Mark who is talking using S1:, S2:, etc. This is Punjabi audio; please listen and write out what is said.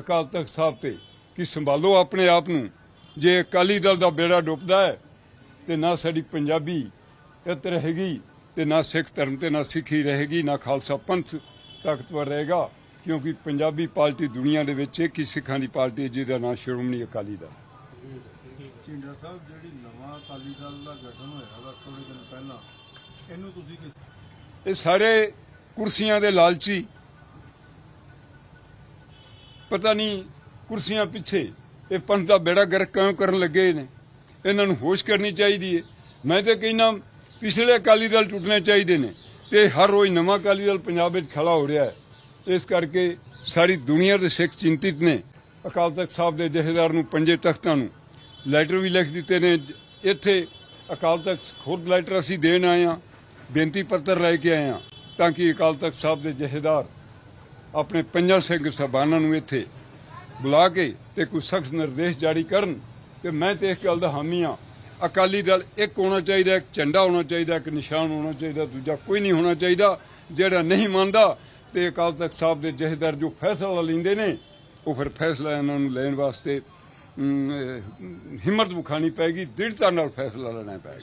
S1: ਅਕਾਲ ਤਖਤ ਸਾਹਿਬ ਤੇ ਕਿ ਸੰਭਾਲੋ ਆਪਣੇ ਆਪ ਨੂੰ। ਜੇ ਅਕਾਲੀ ਦਲ ਦਾ ਬੇੜਾ ਡੁੱਬਦਾ ਹੈ ਤੇ ਨਾ ਸਾਡੀ ਪੰਜਾਬੀ ਇੱਤ ਰਹੇਗੀ ਤੇ ਨਾ ਸਿੱਖ ਧਰਮ ਤੇ ਨਾ ਸਿੱਖੀ ਰਹੇਗੀ ਨਾ ਖਾਲਸਾ ਪੰਥ ਤਾਕਤਵਰ ਰਹੇਗਾ ਕਿਉਂਕਿ ਪੰਜਾਬੀ ਪਾਰਟੀ ਦੁਨੀਆ ਦੇ ਵਿੱਚ ਇੱਕ ਹੀ ਸਿੱਖਾਂ ਦੀ ਪਾਰਟੀ ਹੈ ਜਿਹਦਾ ਨਾਮ ਸ਼੍ਰੋਮਣੀ ਅਕਾਲੀ ਦਲ
S2: ਸਾਹਿਬ ਜਿਹੜੀ ਨਵਾਂ ਅਕਾਲੀ ਦਲ ਦਾ ਗਠਨ ਹੋਇਆ ਵਾ ਥੋੜੇ ਦਿਨ ਪਹਿਲਾਂ ਇਹਨੂੰ ਤੁਸੀਂ
S1: ਇਹ ਸਾਰੇ ਕੁਰਸੀਆਂ ਦੇ ਲਾਲਚੀ ਪਤਾ ਨਹੀਂ ਕੁਰਸੀਆਂ ਪਿੱਛੇ ਇਹ ਪੰਥ ਦਾ ਬੇੜਾ ਗਰ ਕਿਉਂ ਕਰਨ ਲੱਗੇ ਨੇ? ਇਹਨਾਂ ਨੂੰ ਹੋਸ਼ ਕਰਨੀ ਚਾਹੀਦੀ ਹੈ ਮੈਂ ਤਾਂ ਕਹਿੰਦਾ ਪਿਛਲੇ ਅਕਾਲੀ ਦਲ ਟੁੱਟਣੇ ਚਾਹੀਦੇ ਨੇ ਤੇ ਹਰ ਰੋਜ਼ ਨਵਾਂ ਅਕਾਲੀ ਦਲ ਪੰਜਾਬ ਵਿੱਚ ਖੜਾ ਹੋ ਰਿਹਾ ਹੈ। ਇਸ ਕਰਕੇ ਸਾਰੀ ਦੁਨੀਆ ਦੇ ਸਿੱਖ ਚਿੰਤਿਤ ਨੇ। ਅਕਾਲ ਤਖਤ ਸਾਹਿਬ ਦੇ ਜਥੇਦਾਰ ਨੂੰ, ਪੰਜੇ ਤਖਤਾਂ ਨੂੰ ਲੈਟਰ ਵੀ ਲਿਖ ਦਿੱਤੇ ਨੇ। ਇੱਥੇ ਅਕਾਲ ਤਖਤ ਖੁਦ ਲੈਟਰ ਅਸੀਂ ਦੇਣ ਆਏ ਹਾਂ, ਬੇਨਤੀ ਪੱਤਰ ਲੈ ਕੇ ਆਏ ਹਾਂ ਤਾਂ ਕਿ ਅਕਾਲ ਤਖਤ ਸਾਹਿਬ ਦੇ ਜਥੇਦਾਰ ਆਪਣੇ ਪੰਜਾਂ ਸਿੰਘ ਸਾਹਿਬਾਨਾਂ ਨੂੰ ਇੱਥੇ ਬੁਲਾ ਕੇ ਤੇ ਕੋਈ ਸਖਤ ਨਿਰਦੇਸ਼ ਜਾਰੀ ਕਰਨ ਤੇ ਮੈਂ ਤੇ ਇਸ ਗੱਲ ਦਾ ਹਾਮੀ ਹਾਂ। ਅਕਾਲੀ ਦਲ ਇੱਕ ਹੋਣਾ ਚਾਹੀਦਾ, ਇੱਕ ਝੰਡਾ ਹੋਣਾ ਚਾਹੀਦਾ, ਇੱਕ ਨਿਸ਼ਾਨ ਹੋਣਾ ਚਾਹੀਦਾ, ਦੂਜਾ ਕੋਈ ਨਹੀਂ ਹੋਣਾ ਚਾਹੀਦਾ, ਜਿਹੜਾ ਨਹੀਂ ਮੰਨਦਾ ਤੇ ਅਕਾਲ ਤਖਤ ਸਾਹਿਬ ਦੇ ਜਥੇਦਾਰ ਜੋ ਫੈਸਲਾ ਲੈਂਦੇ ਨੇ, ਉਹ ਫਿਰ ਫੈਸਲਾ ਇਹਨਾਂ ਨੂੰ ਲੈਣ ਵਾਸਤੇ ਹਿੰਮਤ ਵਿਖਾਣੀ ਪੈਗੀ ਦ੍ਰਿੜਤਾ ਨਾਲ ਫੈਸਲਾ ਲੈਣਾ ਪੈਗਾ